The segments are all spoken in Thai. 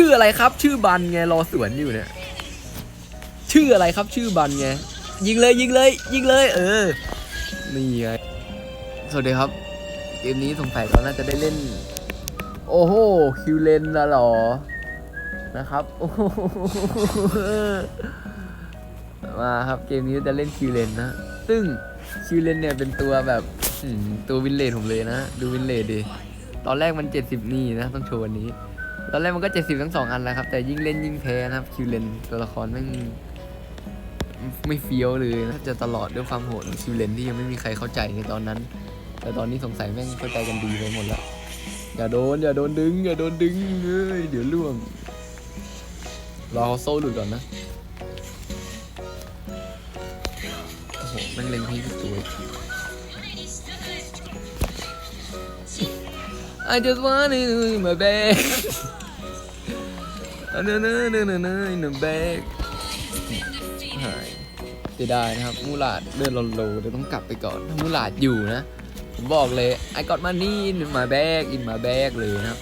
ชื่ออะไรครับ ชื่อบันไงรอสวนอยู่เนี่ย ชื่ออะไรครับ ชื่อบันไงยิงเลยยิงเลย ยิงเลย เออนี่ไงสวัสดีครับ เกมนี้สงสัยเราน่าจะได้เล่น โอ้โหคิวเลนละหรอนะครับโอ้โหมาครับเกมนี้จะเล่นคิวเลนนะซึ่งคิวเลนเนี่ยเป็นตัวแบบตัววินเลดผมเลยนะ ดูวินเลดดิตอนแรกมัน 70 นี่นะ ต้องโชว์วันนี้ ตอนแรกมันก็70ทั้งสองอันแล้วครับ แต่ยิ่งเล่นยิ่งแพ้นะครับคิวเลนตัวละครแม่งไม่เฟี้ยวเลยนะจะตลอดด้วยความโหดของคิวเลนที่ยังไม่มีใครเข้าใจในตอนนั้น แต่ตอนนี้สงสัยแม่งเข้าใจกันดีไปหมดแล้ว อย่าโดนอย่าโดนดึง อย่าโดนดึงเอ้ยเดี๋ยวล่วง รอเขาโซ่หลุดก่อนนะโอ้โหแม่งเล็งพี่สวย I just want it in my bag no no no no no in the bag หายเสียดายนะครับมูลาดเดินโลๆเดี๋ยวต้องกลับไปก่อนถ้ามูลาดอยู่นะผมบอกเลย I got money in my bag in my bag เลยนะครับ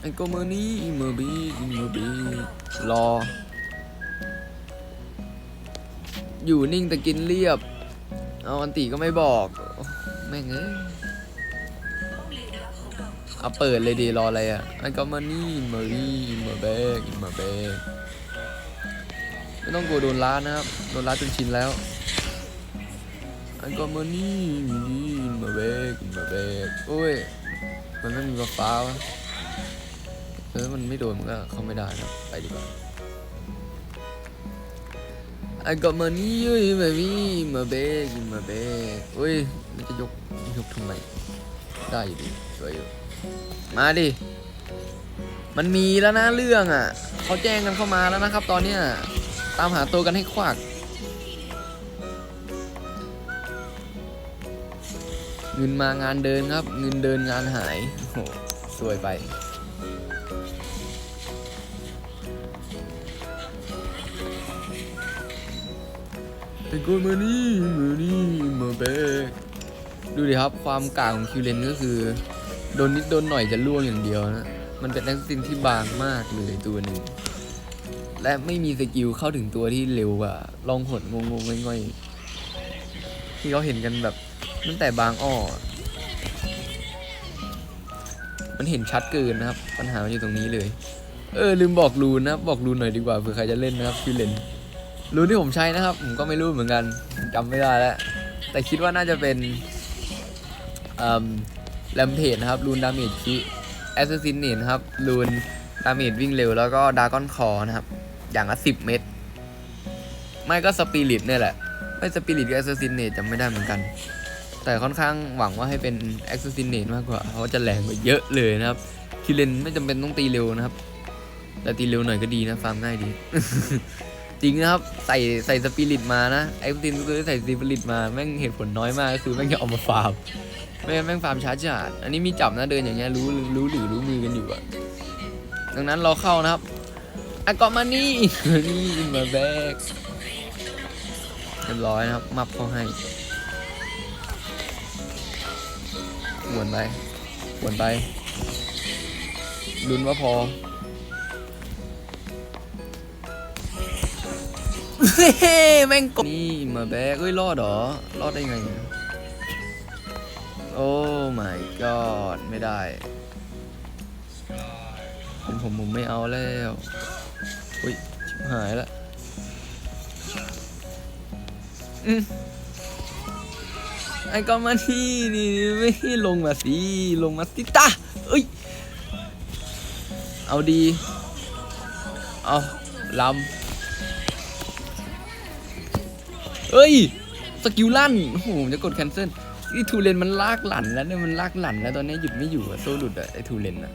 ไอ้ก็มานี่มาบีมาบีรอ อยู่นิ่งแต่กินเรียบ เอาอันตีก็ไม่บอกแม่งเอ้ยเอาเปิดเลยดีรออะไรอะไอ้ก็มานี่มาบีมาแบกมาแบกไม่ต้องกลัวโดนล้านะครับโดนล้าจนชินแล้วไอ้ก็มานี่มาแบกมาแบกโอ้ยมันไม่มีฟ้าวะเออมันไม่โดนมันก็เข้าไม่ได้นะไปดีกว่า I got money เอ้ยมาพี่มาเบกมาเบเอ้ยมันจะยกยกทำไมได้อยู่ดีสวยอยู่มาดิมันมีแล้วนะเรื่องอะเขาแจ้งกันเข้ามาแล้วนะครับ ตอนเนี้ยตามหาตัวกันให้ควักเงินมางานเดินครับ เงินเดินงานหายโอ้โหสวยไป ไอ้คนมานี่มานี่มาแบกดูดิครับความกลางของคิวเลนก็คือโดนนิดโดนหน่อยจะล่วงอย่างเดียวนะมันเป็นแอคซินที่บางมากเลยตัวหนึ่งและไม่มีสกิลเข้าถึงตัวที่เร็วกว่าลองหดงงงๆง่อยๆที่เขาเห็นกันแบบตั้งแต่บางอ้อมันเห็นชัดเกินนะครับ ปัญหามันอยู่ตรงนี้เลย เออลืมบอกรูนนะบบอกรูนหน่อยดีกว่าเผื่อใครจะเล่นนะครับคิวเลน รูนที่ผมใช้นะครับ ผมก็ไม่รู้เหมือนกันจำไม่ได้แล้ว แต่คิดว่าน่าจะเป็นแลมเพจนะครับรูนดาเมจคิแอสซัสซินเนนะครับรูนดาเมจวิ่งเร็วแล้วก็ดากอนคอนะครับ อย่างละสิบเม็ดไม่ก็สปิริตเนี่ยแหละ ไม่สปิริตกับแอสซัสซินเนจจำไม่ได้เหมือนกัน แต่ค่อนข้างหวังว่าให้เป็นแอสซัสซินเนมากกว่า เพราะจะแรงกว่าเยอะเลยนะครับคิเลนไม่จำเป็นต้องตีเร็วนะครับ แต่ตีเร็วหน่อยก็ดีนะฟาร์มง่ายดี จริงนะครับ ใส่ใส่สปิริตมานะไอ้ตินคือใส่สปิริตมาแม่งเหตุผลน้อยมากก็คือแม่งจะเอามาฟาร์มไม่งั้นแม่งฟาร์มช้าจัดอันนี้มีจับนะเดินอย่างเงี้ยรู้รู้หรือรู้มือกันอยู่อะดังนั้นเราเข้านะครับอะก็มานี่นี่มาแบกเรียบร้อยนะครับมับเขาให้หวนไปหวนไปลุ้นว่าพอ เฮ้แม่งกบนี่มาแบกเอ้ยรอดเหรอ รอดได้ไงโอ้ my god ไม่ได้ เป็นผมผมไม่เอาแล้วอุ้ยชิบหายละอืมไอ้ก็มาที่นี่ไม่ให้ลงมาสิลงมาสิตาเอ้ย เอาดี เอาลำ เอ้ย สกิลลั่น โอ้โหจะกดแคนเซิลไอ้ทูเลนมันลากหลันแล้วเนี่ยมันลากหลันแล้วตอนนี้หยุดไม่อยู่อะโซลุดอะไอ้ทูเลนอะ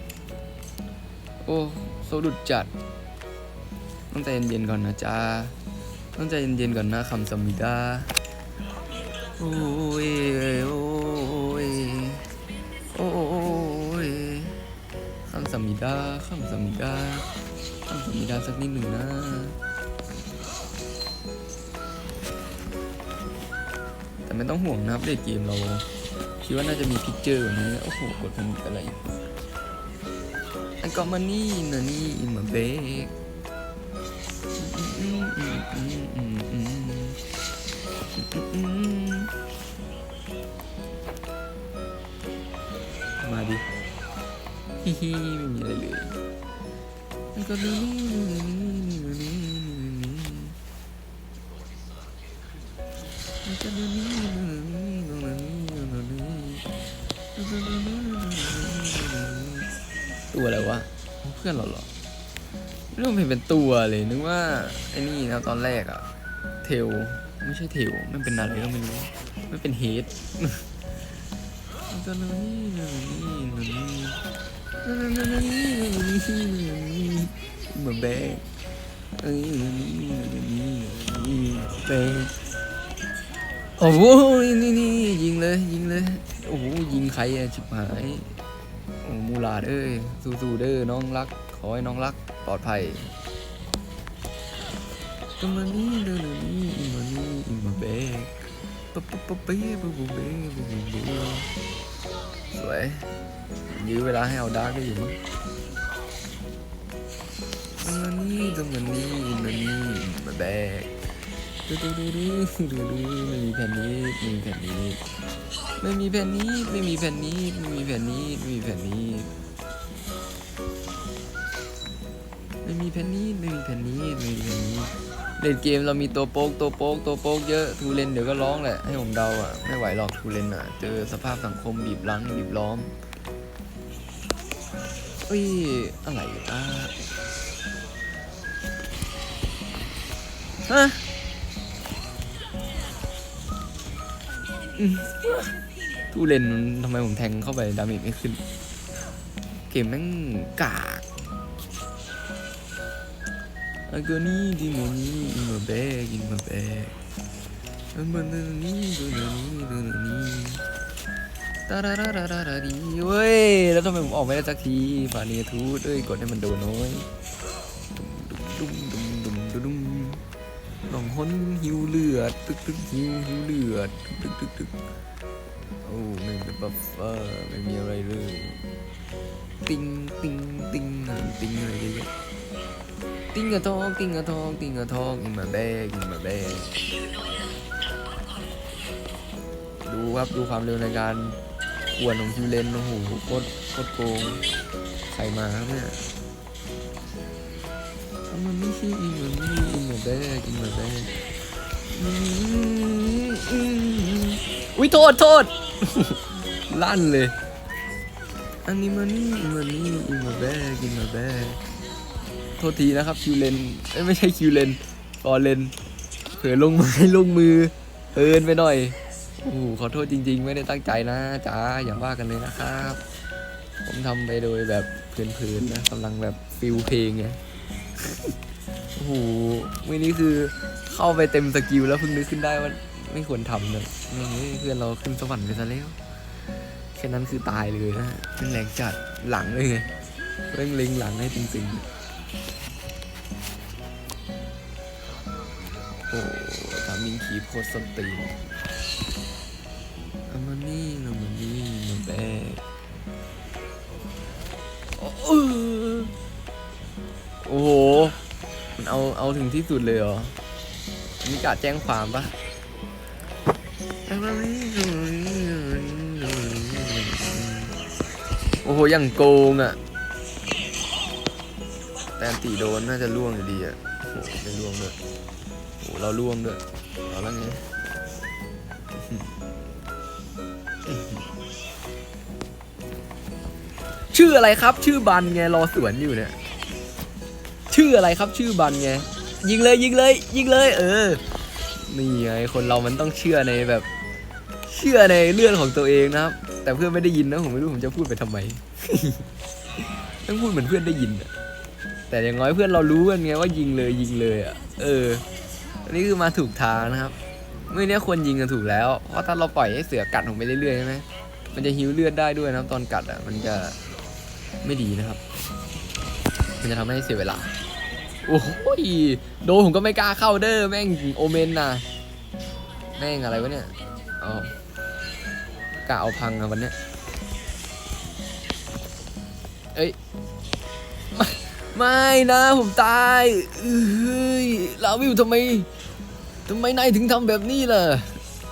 โอ้โซลุดจัด ต้องใจเย็นๆก่อนนะจ้าต้องใจเย็นๆก่อนนะคำสมิดาโอ้ยโอ้ยโอ้ยคำสมิดาคำสมิดาคำสมิดาสักนิดหนึ่งนะ ไม่ต้องห่วงนะครับเลดเกมเราคิดว่าน่าจะมีพิกเจอร์แบบนี้โอ้โหกดมันอะไรอีกไอ้ก็มานี่นะนี่มาเบกมาดิฮิฮิไม่มีอะไรเลยไอ้ก็มานี่นะนี่ ตัวอะไรวะ เพื่อนเราเหรอเรื่องเป็นเป็นตัวเลยนึกว่าไอ้นี่นะตอนแรกอะเทลไม่ใช่เทลมันเป็นอะไรก็ไม่รู้ไม่เป็นเฮดตอนนี้นี่นี่นี่เหมือนแบงเอ้ยนี่นี่นี่แบงโอ้โหนี่นี่ยิงเลยยิงเลย โอ้โหยิงใครอะชิบหายโอ้มูลาดเอ้ยสู้ๆเด้อน้องรัก ขอให้น้องรักปลอดภัยก็มานี่เด้อนี่อีมานี่อีมาเบกปั๊บปั๊บปั๊บเป๊ะปั๊บปั๊บเป๊ะปั๊บปั๊บเป๊ะสวยยื้อเวลาให้เอาดาร์กได้อยู่มั้งมานี่ก็มานี่อีมานี่อีมาเบกดูดูดูดูดูดูม่มีแผ่นนี้มีแผ่นนี้ ไม่มีแผ่นนี้ ไม่มีแผ่นนี้ ไม่มีแผ่นนี้ ไม่มีแผ่นนี้ ไม่มีแผ่นนี้ ไม่มีแผ่นนี้ ไม่มีแผ่นนี้เล่นเกมเรามีตัวโป๊กตัวโป๊กตัวโป๊กเยอะทูเลนเดี๋ยวก็ร้องแหละให้ผมเดาอะไม่ไหวหรอกทูเลนอะ เจอสภาพสังคมบีบลังบีบล้อมเอ้ยอะไรอะฮะ มทูเลนมันทำไมผมแทงเข้าไปดาเมจไม่ขึ้น เกมแม่งกากอากนี่ดิโมนี่อิมาแบกอิมาแบกอันมันนี่ดูนี่ดูนี่ตาราราราราราดีเว้ย แล้วทำไมผมออกไม่ได้สักทีฟาเนียทูดเอ้ยกดให้มันโดนน้อยดุมดุมดุมดุมดุมดุมหลองหนหิวเลือด ตึกตึกหิวหิวเลือด ตึกตึกตึกตึก โอ้ไม่เป็นบัฟเฟอร์ไม่มีอะไรเลย ติงติงติงติงอะไรเยอะติงกระทองติงกระทองติงกระทองอินมาแบกอินมาแบกดูครับดูความเร็วในการขวนของคิวเลนโอ้โหโคตรโคตรโกงใครมาครับเนี่ยทำมันไม่ใช่อินมันไม่อินมาแบกอินมาแบกอุ้ยโทษโทษ ลั่นเลย อันนี้มันนี่มันนี่อินมาแบกอินมาแบกโทษทีนะครับคิวเลนไม่ใช่คิวเลนฟอเลนเผื่อลงไมือลงมือเอินไปหน่อยโอ้โหขอโทษจริง ๆ ไม่ได้ตั้งใจนะจ๋าอย่าว่ากันเลยนะครับ ผมทำไปโดยแบบเพลินๆนะกำลังแบบฟิลเพลงไงโอ้โหมื่อนี้คือเข้าไปเต็มสกิลแล้วเพิ่งนึกขึ้นได้ว่า ไม่ควรทำเลยไม่เพื่อนเราขึ้นสวรรค์ไปซะแล้วแค่นั้นคือตายเลยนะเป็นแรงจัดหลังเลยไงเร่งเล็งหลังให้จริงๆโอ้ทามิงคีโคตรสตีนเอามานี่เอามานี่มาแบกโอ้โห มันเอาเอาถึงที่สุดเลยเหรอมีกาแจ้งความปะ โอ้โหอย่างโกงอะ แต่อันตีโดนน่าจะล่วงอยู่ดีอะโอ้โหไม่ล่วงด้วยโอ้โหเราล่วงด้วยเอาแล้วไงชื่ออะไรครับ ชื่อบันไงรอสวนอยู่เนี่ยชื่ออะไรครับชื่อบันไงยิงเลยยิงเลย ยิงเลย เออ นี่ไงคนเรามันต้องเชื่อในแบบ เชื่อในเรื่องของตัวเองนะครับ แต่เพื่อนไม่ได้ยินนะผมไม่รู้ผมจะพูดไปทำไมต้องพูดเหมือนเพื่อนได้ยินอะแต่อย่างน้อยเพื่อนเรารู้กันไงว่ายิงเลยยิงเลยอะเอออันนี้คือมาถูกทางนะครับเมื่อเนี้ยควรยิงกันถูกแล้วเพราะถ้าเราปล่อยให้เสือกัดผมไปเรื่อยๆใช่ไหมมันจะหิวเลือดได้ด้วยนะครับตอนกัดอะมันจะไม่ดีนะครับ มันจะทำให้เสียเวลาโอ้ยโดนผมก็ไม่กล้าเข้าเด้อแม่งโอเมนนะแม่งอะไรวะเนี่ยอาอ๋ กะเอาพังอะวันเนี้ยเอ้ย ไม่ไม่นะผมตายเอ้ยลาวิวทำไมทำไมนายถึงทำแบบนี้ล่ะ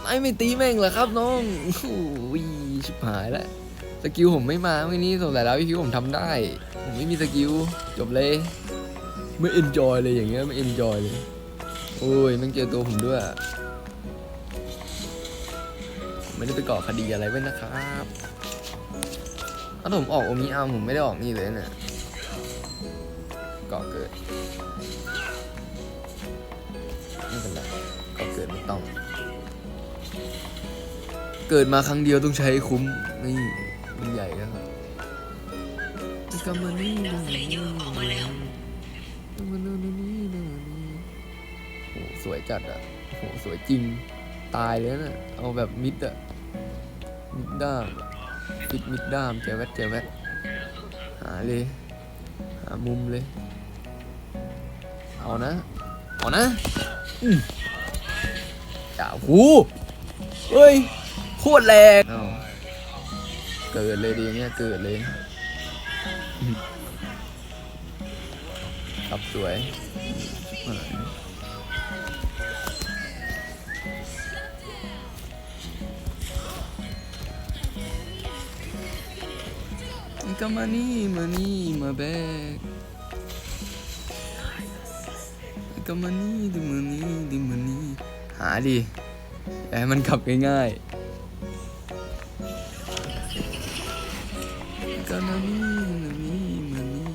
นายไม่ตีแม่งเหรอครับน้องโอ้ยชิบหายแล้วสกิลผมไม่มาไม่นี้สงสัยแล้วพี่ผมทำได้ ผมไม่มีสกิลจบเลย ไม่เอนจอยเลยอย่างเงี้ยไม่เอนจอยเลย โอ้ยมันเจอตัวผมด้วย ไม่ได้ไปก่อคดีอะไรไว้นะครับถ้าผมออกโอมิอาผมไม่ได้ออกนี่เลยเนี่ยก่อเกิดไม่เป็นไรก่อเกิดไม่ต้อง เกิดมาครั้งเดียวต้องใช้คุ้มนี่มันใหญ่นะครับกำมันนี่ออกมาแล้วโอ้สวยจัดอะโหสวยจริง ตายเลยนะเอาแบบมิดอะมิดด้ามฟิตมิดด้ามเจวแวดเจวแวดหาเลย หามุมเลย เอานะ เอานะอืมจ่าหูเฮ้ยโคตรแรงเกิดเลยดีเนี่ยเกิดเลยขับสวย ก็มานี่มานี่มาแบกก็มานี่ดิมานี่ดิมานี่หาดิอย่าให้มันขับง่ายๆก็มานี่มานี่มานี่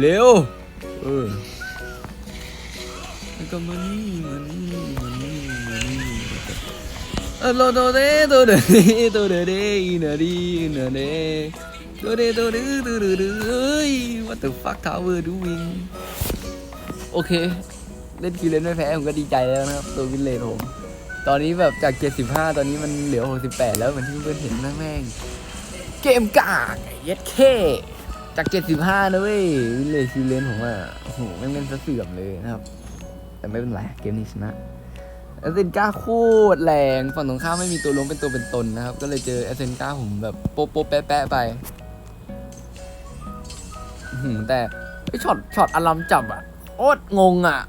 เร็วเออก็มานี่มานี่มานี่มานี่เออโลโตเดโตเดโตเดเดอีนาดีอีนาเด โตเดโตเดโตเดเดเฮ้ย what the fuck tower doing โอเค เล่นคิวเลนไม่แพ้ผมก็ดีใจแล้วนะครับ ตัววินเลนผม ตอนนี้แบบจาก 75 ตอนนี้มันเหลือ 68 แล้วเหมือนที่เพื่อนเห็นนะแม่ง เกมกากเย็ดเคจาก 75 นะเว้ย วินเลนคิวเลนผมอะโอ้โหแม่งเล่นซะเสื่อมเลยนะครับ แต่ไม่เป็นไรเกมนี้ชนะแอสเซนก้าโคตรแรง ฝั่งตรงข้ามไม่มีตัวล้มเป็นตัวเป็นตนนะครับ ก็เลยเจอแอสเซนก้าผมแบบโป๊ะโป๊ะแปะแปะไป แต่ไอช็อตช็อตอลัมจับอะ โอ๊ตงงอะ